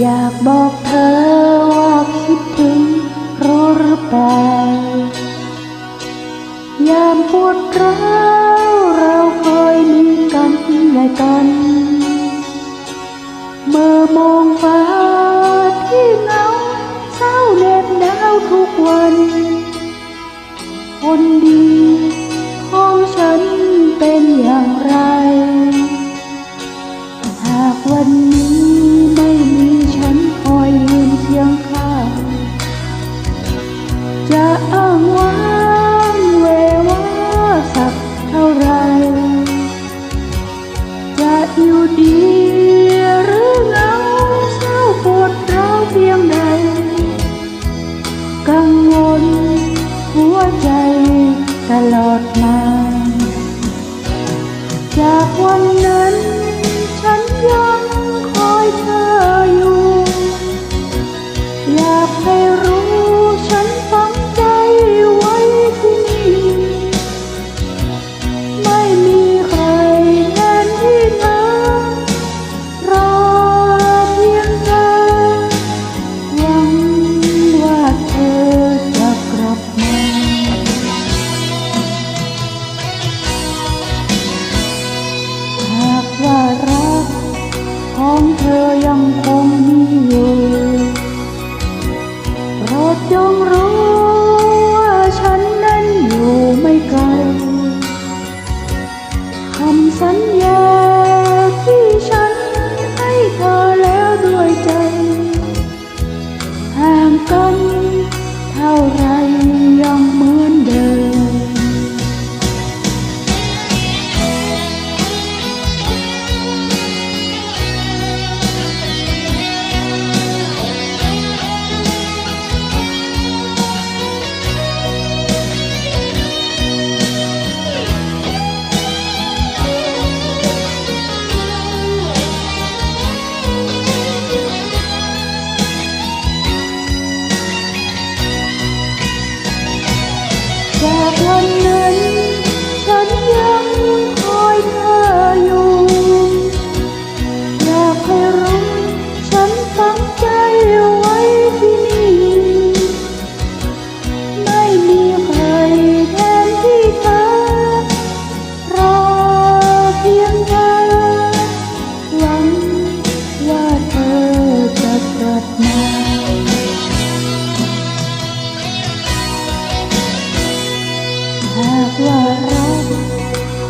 อยากบอกเธอว่าคิดถึงรู้หรือเปล่ายามปวดร้าวเราคอยมีกันและกัน เมื่อมองฟ้าที่เงาเศร้าเน็บหนาวทุกวัน คนดี ดมาจากวันนั้นฉันยอม 爱你 và con nơi ากว่รัก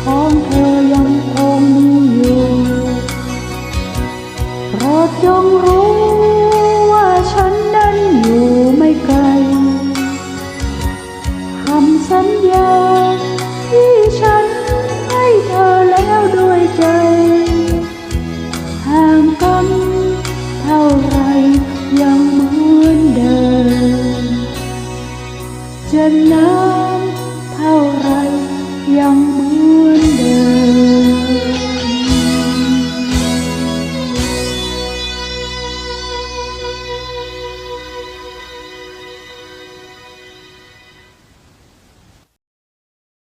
ของเธอยังคงมีอยู่โรดจงรู้ว่าฉันนั้นอยู่ไม่ไกลคำสัญญา